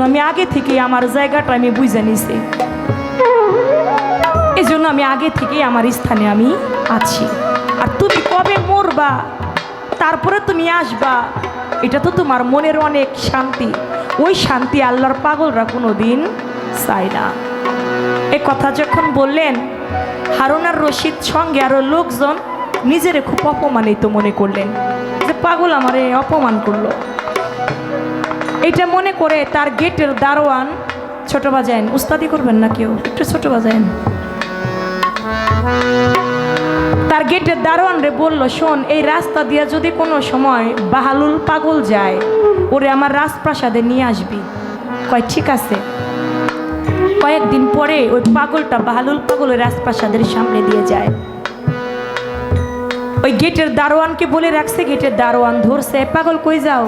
জন্য আমি আগে থেকে আমার জায়গাটা আমি বুঝে নিছি। এই জন্য আমি আগে থেকে আমার স্থানে আমি আছি। আর তুমি কবে মরবা, তারপরে তুমি আসবা, এটা তো তোমার মনের অনেক শান্তি। ওই শান্তি আল্লাহর পাগলরা কোনো দিন চায় না। এ কথা যখন বললেন হারুনার রশিদ সঙ্গে আরও লোকজন নিজেরে খুব অপমানিত মনে করলেন। যে পাগল আমারে অপমান করল। এটা মনে করে তার গেটের দারোয়ান, ছোট বাজায়েন। উস্তাদি করবেন না কেউ? একটু ছোট বাজায়েন। তার গেটের দারোয়ান রে বলল, শোন, এই রাস্তা দিয়ে যদি কোনো সময় বাহালুল পাগল যায়, ওরে আমার রাজপ্রাসাদে নিয়ে আসবি। কয়, ঠিক আছে। কয়েকদিন পরে ওই পাগলটা বাহালুল পাগল ওই রাজপ্রাসাদের সামনে দিয়ে যায়। ওই গেটের দারোয়ানকে বলে রাখছে, গেটের দারোয়ান ধরছে, পাগল কই যাও?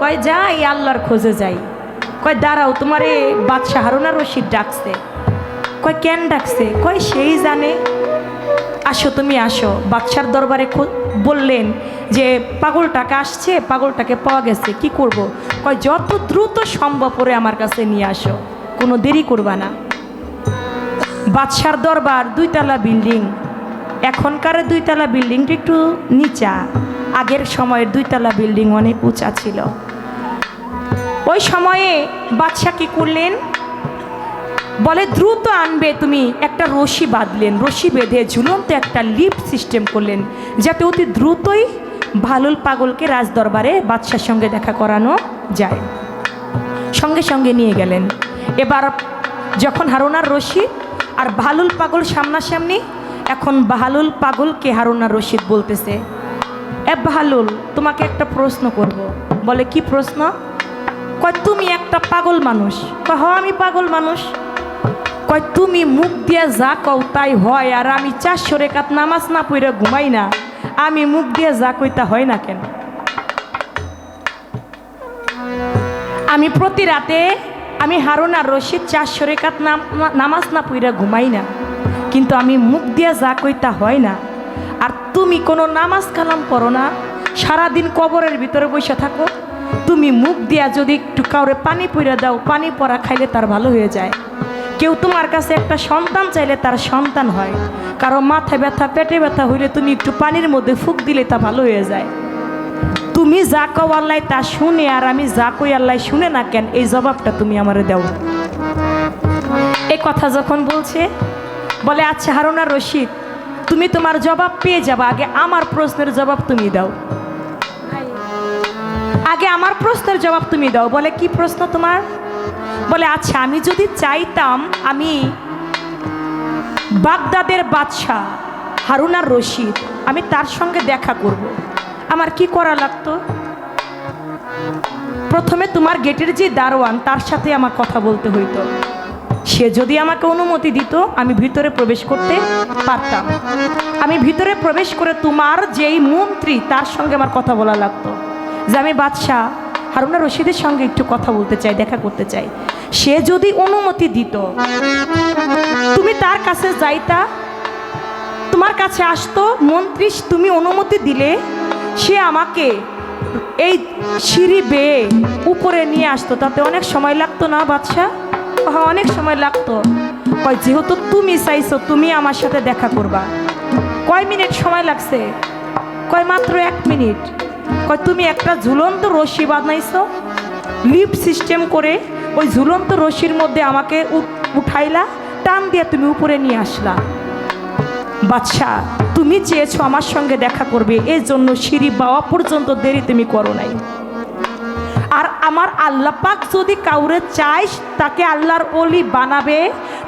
কয়, যাই, আল্লাহর খোঁজে যাই। কয়, দাঁড়াও, তোমার তোমারে বাদশাহ হারুনা রশিদ ডাকছে। কয়, কেন ডাকছে? কয়, সেই জানে। আসো, তুমি আসো। বাদশার দরবারে বললেন যে, পাগলটাকে আসছে, পাগলটাকে পাওয়া গেছে, কি করব। কয়, যত দ্রুত সম্ভব করে আমার কাছে নিয়ে আসো, কোনো দেরি করবা না। বাদশার দরবার দুইতলা বিল্ডিং। এখনকার দুইতলা বিল্ডিংটা একটু নিচা। আগের সময়ের দুইতলা বিল্ডিং অনেক উঁচা ছিল। ওই সময়ে বাদশাহ কি করলেন? বলে, দ্রুত আনবে তুমি, একটা রশি বাঁধলেন। রশি বেঁধে ঝুলন্ত একটা লিফট সিস্টেম করলেন, যাতে অতি দ্রুতই ভালুল পাগলকে রাজদরবারে বাদশার সঙ্গে দেখা করানো যায়। সঙ্গে সঙ্গে নিয়ে গেলেন। এবার যখন হারোনার রশি আর ভালুল পাগল সামনাসামনি এখন বাহালুল পাগলকে হারুনার রশিদ বলতেছে, এ বাহালুল, তোমাকে একটা প্রশ্ন করব। বলে, কি প্রশ্ন? কয়, তুমি একটা পাগল মানুষ। কয় হ আমি পাগল মানুষ। কয়, তুমি মুখ দিয়ে যা কও তাই হয়, আর আমি চারশো রেখাত নামাজ না পড়ে ঘুমাই না। আমি মুখ দিয়ে যা কইতা হয় না কেন? আমি প্রতি রাতে, আমি হারুন আর রশিদ চারশো রেখাত নাম- নামাজ না পইরা ঘুমাই না। কিন্তু আমি মুখ দিয়া যা কইতা হয় না। আর তুমি কোনো নামাজ কালাম পড়ো না, সারাদিন কবরের ভিতরে বসে থাকো। তুমি মুখ দিয়া যদি একটু কাউরে পানি পইরা দাও, পানি পরা খাইলে তার ভালো হয়ে যায়। কেউ তোমার কাছে একটা সন্তান চাইলে তার সন্তান হয়। কারও মাথায় ব্যথা, পেটে ব্যথা হইলে তুমি একটু পানির মধ্যে ফুক দিলে তা ভালো হয়ে যায়। তুমি যা কও আল্লাহ তা শুনে, আর আমি যা কই আল্লাহ শুনে না কেন, এই জবাবটা তুমি আমারে দাও। এই কথা যখন বলছে বলে আচ্ছা হারুনা রশিদ, তুমি তোমার জবাব পেয়ে যাবা। আগে আমার প্রশ্নের জবাব তুমি দাও। আগে আমার প্রশ্নের জবাব তুমি দাও। বলে, কি প্রশ্ন তোমার? বলে আচ্ছা আমি যদি চাইতাম, আমি বাগদাদের বাদশাহ হারুনার রশিদ, আমি তার সঙ্গে দেখা করব। আমার কি করা লাগতো? প্রথমে তোমার গেটের যে দারোয়ান, তার সাথে আমার কথা বলতে হইতো। সে যদি আমাকে অনুমতি দিত, আমি ভিতরে প্রবেশ করতে পারতাম। আমি ভিতরে প্রবেশ করে তোমার যেই মন্ত্রী, তার সঙ্গে আমার কথা বলা লাগতো। যে আমি বাদশাহ, হারুনা রশিদের সঙ্গে একটু কথা বলতে চাই, দেখা করতে চাই। সে যদি অনুমতি দিত, তুমি তার কাছে যাইতা, তোমার কাছে আসতো, মন্ত্রী, তুমি অনুমতি দিলে, সে আমাকে এই সিঁড়ি বেয়ে উপরে নিয়ে আসতো। তাতে অনেক সময় লাগতো না বাদশাহ? অনেক সময় লাগতো। কয়, যেহেতু তুমি চাইছো, তুমি আমার সাথে দেখা করবা। কয়, মিনিট সময় লাগছে? কয়, মাত্র এক মিনিট। কয়, তুমি একটা ঝুলন্ত রশি বানাইছো লিফট সিস্টেম করে ওই ঝুলন্ত রশির মধ্যে আমাকে উঠ- উঠাইলা, টান দিয়ে তুমি উপরে নিয়ে আসলা। বাদশাহ তুমি চেয়েছো আমার সঙ্গে দেখা করবে এই জন্য সিঁড়ি বাওয়া পর্যন্ত দেরি তুমি করো নাই। আমার আল্লাহ পাক যদি কাউরে চাই তাকে আল্লাহর অলি বানাবে।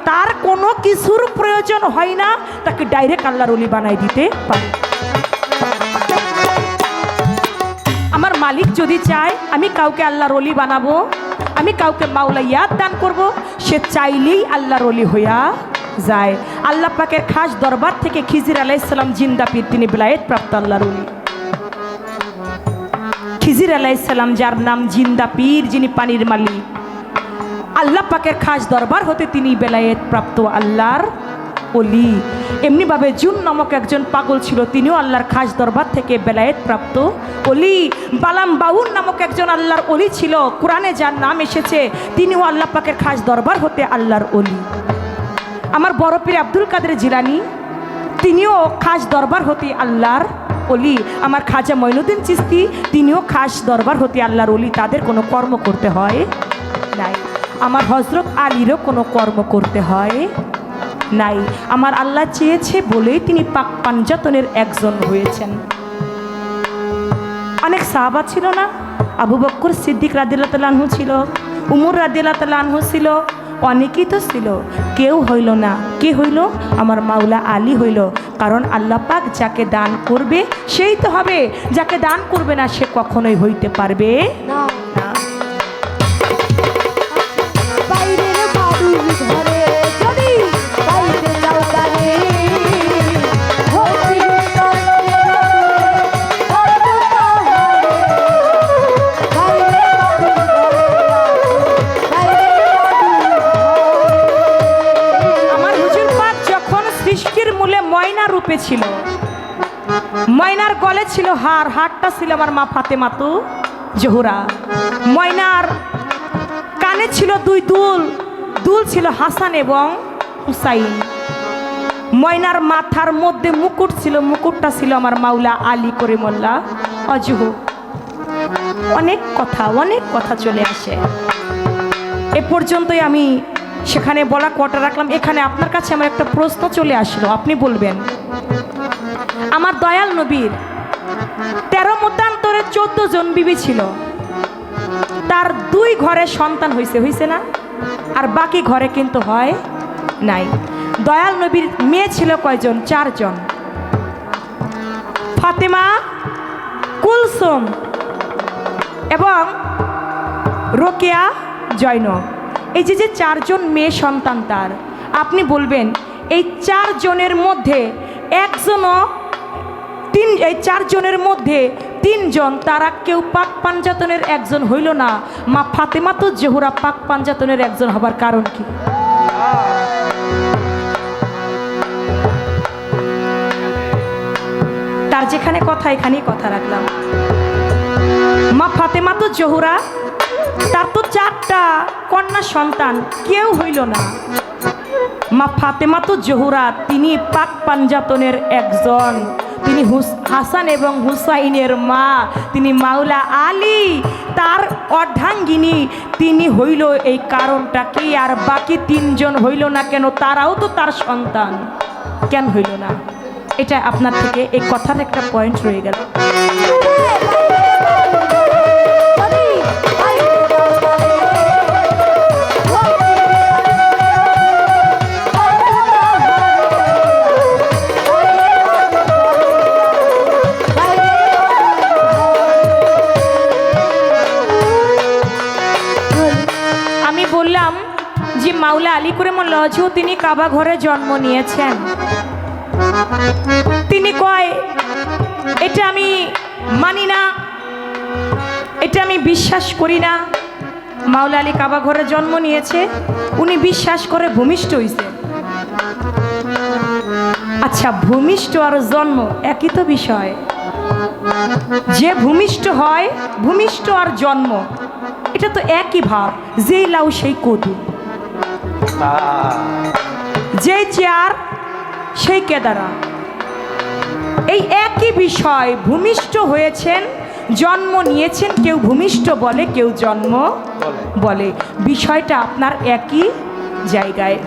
তার কোনো কিছুর প্রয়োজন হয় না, তাকে ডাইরেক্ট আল্লাহর অলি বানাই দিতে পারে। আমার মালিক যদি চায়, আমি কাউকে আল্লাহর অলি বানাবো, আমি কাউকে মাওলা ইয়াদ দান করব, সে চাইলেই আল্লাহর অলি হইয়া যায়। আল্লাহ পাকের খাস দরবার থেকে খিজির আলাইসাল্লাম জিন্দা পীর, তিনি বেলায়েত প্রাপ্ত আল্লাহর অলি খিজির আলাইসাল্লাম যার নাম জিন্দা পীর, যিনি পানির মালিক। আল্লাহ পাকের খাস দরবার হতে তিনি বেলায়েত প্রাপ্ত আল্লাহর অলি এমনিভাবে জুন নামক একজন পাগল ছিল, তিনিও আল্লাহর খাস দরবার থেকে বেলায়েত প্রাপ্ত অলি বালাম বাউন নামক একজন আল্লাহর অলি ছিল, কোরআনে যার নাম এসেছে, তিনিও আল্লাহ পাকের খাস দরবার হতে আল্লাহর অলি আমার বড় পীর আব্দুল কাদের জিলানি, তিনিও খাস দরবার হতে আল্লাহর অলি আমার খাজা মঈনুদ্দিন চিস্তি তিনিও খাস দরবার হতে আল্লাহর অলি তাদের কোনো কর্ম করতে হয়? নাই। আমার হজরত আলীরও কোনো কর্ম করতে হয়? নাই। আমার আল্লাহ চেয়েছে বলেই তিনি পাক পাঞ্জাতনের একজন হয়েছেন। অনেক সাহাবা ছিল না? আবু বক্কর সিদ্দিক রাদিল্লা তালাহু ছিল, উমর রাদিল্লা তালাহু ছিল, অনেকেই তো ছিল। কেউ হইল না। কে হইল? আমার মাওলা আলী হইল। কারণ আল্লাহ পাক যাকে দান করবে, সেই তো হবে। যাকে দান করবে না, সে কখনোই হইতে পারবে না। ময়না ছিল। ময়নার গলে ছিল হার হারটা ছিল আমার মা ফাতেমাতু জহুরা। ময়নার কানে ছিল দুই দুল দুল ছিল হাসান এবং হুসাইন। ময়নার মাথার মধ্যে মুকুট ছিল, মুকুটটা ছিল আমার মাওলা আলী করিমল্লা অজহ। অনেক কথা অনেক কথা চলে আসে। এ পর্যন্তই আমি সেখানে বলা কটা রাখলাম। এখানে আপনার কাছে আমার একটা প্রশ্ন চলে আসলো, আপনি বলবেন। আমার দয়াল নবীর তেরো মতান্তরে চোদ্দ জন বিবি ছিল। তার দুই ঘরে সন্তান হয়েছে হয়েছে না? আর বাকি ঘরে কিন্তু হয় নাই। দয়াল নবীর মেয়ে ছিল কয়জন? চারজন। ফাতেমা, কুলসুম এবং রোকেয়া জয়নব এই যে যে চারজন মেয়ে সন্তান তার, আপনি বলবেন, এই চারজনের মধ্যে একজনও তিন, এই চারজনের মধ্যে তিনজন তারা কেউ পাক পাঞ্জাতনের একজন হইল না। মা ফাতেমা তো জহুরা পাক পাঞ্জাতনের একজন হবার কারণ কি? তার যেখানে কথা, এখানেই কথা রাখলাম। মা ফাতেমা তো জহুরা, তার তো চারটা কন্যা সন্তান, কেউ হইল না। মা ফাতেমা তো জহুরা, তিনি পাক পাঞ্জাতনের একজন। তিনি হুস- হাসান এবং হুসাইনের মা, তিনি মাওলা আলী। তার অর্ধাঙ্গিনী, তিনি হইল এই কারণটা কি? আর বাকি তিনজন হইল না কেন? তারাও তো তার সন্তান। কেন হইল না? এটা আপনার থেকে এই কথার একটা পয়েন্ট রয়ে গেল। যে মাওলা আলী করে লজু তিনি কাবা ঘরে জন্ম নিয়েছেন। তিনি কয়, এটা আমি মানি না, এটা আমি বিশ্বাস করি না। মাওলা আলী কাবা ঘরে জন্ম নিয়েছে, উনি বিশ্বাস করে ভূমিষ্ঠ হইছে। আচ্ছা ভূমিষ্ঠ আর জন্ম একই তো বিষয়। যে ভূমিষ্ঠ হয়, ভূমিষ্ঠ আর জন্ম, এটা তো একই ভাব, যেই লাউ সেই কদু। যেই চেয়ার সেই কেদারা। এই একই বিষয় ভূমিষ্ঠ হয়েছেন জন্ম নিয়েছেন কেউ ভূমিষ্ঠ বলে কেউ জন্ম বলে। বিষয়টা আপনার একই জায়গায়।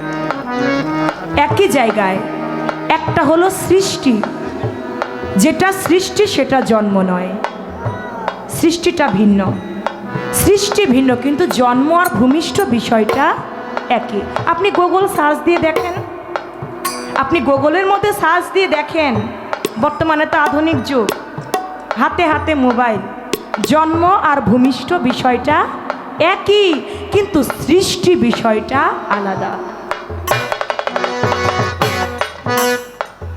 একই জায়গায়। একটা হলো সৃষ্টি। যেটা সৃষ্টি সেটা জন্ম নয়। সৃষ্টিটা ভিন্ন। সৃষ্টি ভিন্ন কিন্তু জন্ম আর ভূমিষ্ঠ বিষয়টা একই। আপনি গুগল সার্চ দিয়ে দেখেন। আপনি গুগলের মধ্যে সার্চ দিয়ে দেখেন, বর্তমানে তো আধুনিক যুগ। হাতে হাতে মোবাইল। জন্ম আর ভূমিষ্ঠ বিষয়টা একই, কিন্তু সৃষ্টি বিষয়টা আলাদা।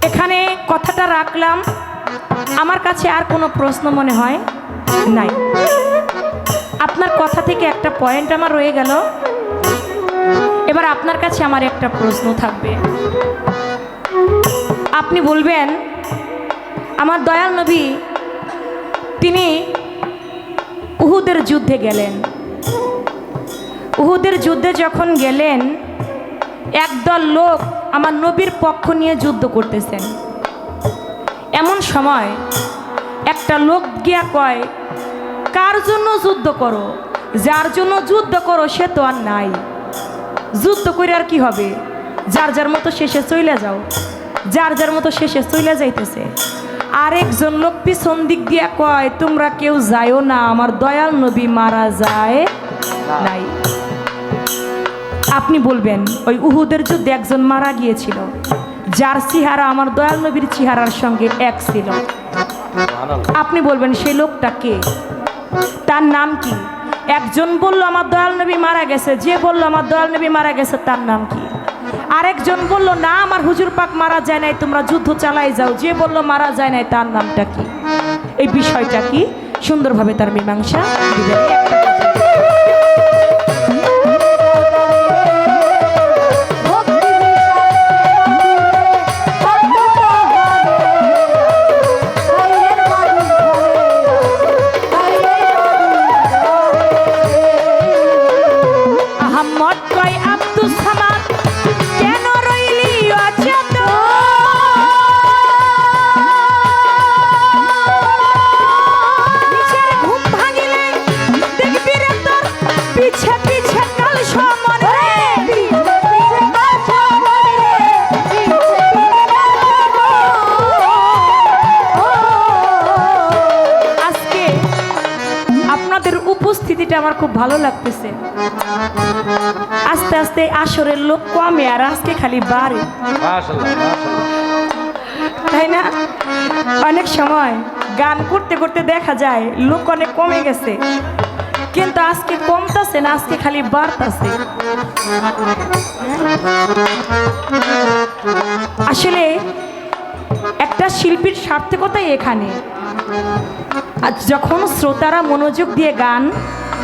এখানে কথাটা রাখলাম। আমার কাছে আর কোনো প্রশ্ন মনে হয় নাই। আপনার কথা থেকে একটা পয়েন্ট আমার রয়ে গেল। এবার আপনার কাছে আমার একটা প্রশ্ন থাকবে। আপনি বলবেন, আমার দয়াল নবী, তিনি উহুদের যুদ্ধে গেলেন। উহুদের যুদ্ধে যখন গেলেন, একদল লোক আমার নবীর পক্ষ নিয়ে যুদ্ধ করতেছেন। এমন সময় একটা লোক গিয়া কয়, কার জন্য যুদ্ধ করো? যার জন্য যুদ্ধ করো সে তো আর নাই। যুদ্ধ করে আর কি হবে? যার যার মতো শেষে চইলে যাও। যার যার মতো শেষে চইলে যাইতেছে। আরেকজন লোক পিছন দিক দিয়া কয় তোমরা কেউ যাইও না আমার দয়াল নবী মারা যায় নাই। আপনি বলবেন ওই উহুদের যুদ্ধে একজন মারা গিয়েছিল যার চেহারা আমার দয়াল নবীর চেহারার সঙ্গে এক ছিল। আপনি বলবেন সেই লোকটা কে? তার নাম কি? একজন বলল, আমার দয়াল নবী মারা গেছে। যে বলল, আমার দয়াল নবী মারা গেছে, তার নাম কি? আরেকজন বলল, না, আমার হুজুর পাক মারা যায় নাই, তোমরা যুদ্ধ চালাই যাও। যে বলল, মারা যায় নাই, তার নামটা কি? এই বিষয়টা কি? সুন্দরভাবে তার মীমাংসা ভালো লাগতেছে। আস্তে আস্তে আসরের লোক কমে আর আজকে খালি বাড়ে। তাই না? অনেক সময় গান করতে করতে দেখা যায় লোক অনেক কমে গেছে। কিন্তু আজকে কমতাছে না আজকে খালি বাড়তাছে। আসলে একটা শিল্পীর সার্থকতাই এখানে। আর যখন শ্রোতারা মনোযোগ দিয়ে গান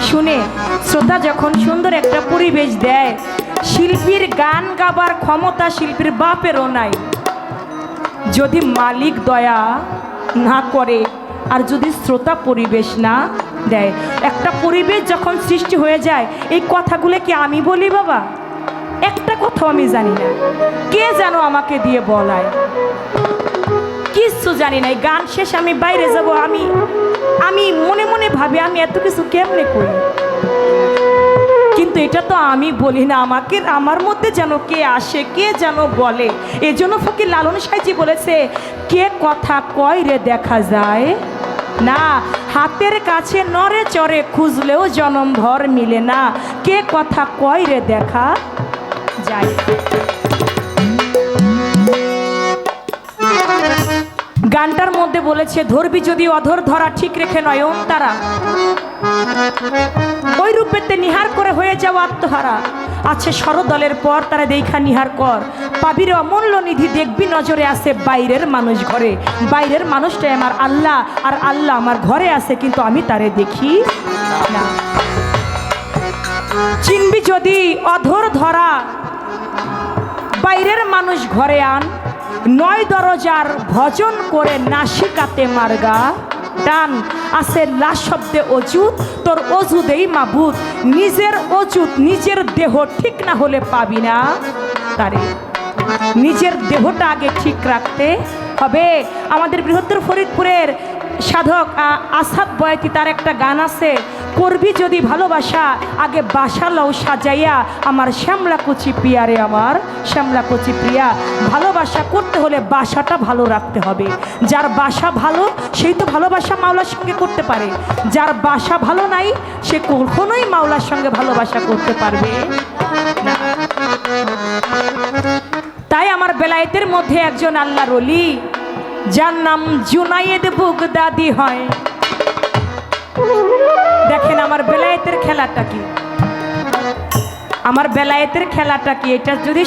শুনে শ্রোতা যখন সুন্দর একটা পরিবেশ দেয়, শিল্পীর গান গাবার ক্ষমতা শিল্পীর বাপেরও নাই। যদি মালিক দয়া না করে, আর যদি শ্রোতা পরিবেশ না দেয়, একটা পরিবেশ যখন সৃষ্টি হয়ে যায়, এই কথাগুলো কি আমি বলি বাবা? একটা কথাও আমি জানি না। কে যেন আমাকে দিয়ে বলায়? কিচ্ছু জানি না গান শেষ, আমি বাইরে যাব, আমি আমি মনে মনে ভাবি, আমি এত কিছু কেমনে করি? কিন্তু এটা তো আমি বলি না, আমাকে আমার মধ্যে যেন কে আসে, কে যেন বলে। এজন্য ফকির লালন সাইজি বলেছে, কে কথা কয় রে দেখা যায়? না, হাতের কাছে নরে চরে খুঁজলেও জনম ভর মিলে না, কে কথা কয় রে দেখা যায়? গানটার মধ্যে বলেছে, ধরবি যদি অধর ধরা ঠিক রেখে নয় নয়ন তারা। ওই রূপেতে নিহার করে হয়ে যাওয়া আত্মহারা। আছে শরদলের পর তারা দেখা নিহার কর। পাবির অমূল্য নিধি দেখবি নজরে আছে বাইরের মানুষ ঘরে। বাইরের মানুষটাই আমার আল্লাহ, আর আল্লাহ আমার ঘরে আছে, কিন্তু আমি তারে দেখি না। চিনবি যদি অধর ধরা, বাইরের মানুষ ঘরে আন নয় দরজার ভজন করে নাসিকাতে মার্গা। টান আছে লাশ শব্দে অজুত তোর অজুদেই মাবুত। নিজের অজুত নিজের দেহ ঠিক না হলে পাবি না। তারে, নিজের দেহটা আগে ঠিক রাখতে হবে। আমাদের বৃহত্তর ফরিদপুরের সাধক আসাদ বয়াতি তার একটা গান আছে। করবি যদি ভালোবাসা, আগে বাসা লও সাজাইয়া, আমার শ্যামলা কচি প্রিয়ারে আমার শ্যামলা কচি প্রিয়া। ভালোবাসা করতে হলে বাসাটা ভালো রাখতে হবে। যার বাসা ভালো, সেই তো ভালোবাসা মাওলার সঙ্গে করতে পারে। যার বাসা ভালো নাই, সে কখনোই মাওলার সঙ্গে ভালোবাসা করতে পারবে তাই আমার বেলায়েতের মধ্যে একজন আল্লাহর অলি যার নাম জুনায়েদ বুগদাদি হয়। দেখেন আমার বেলায়েতের খেলাটা কি? আমার বেলায়েতের খেলাটা কি? এটা যদি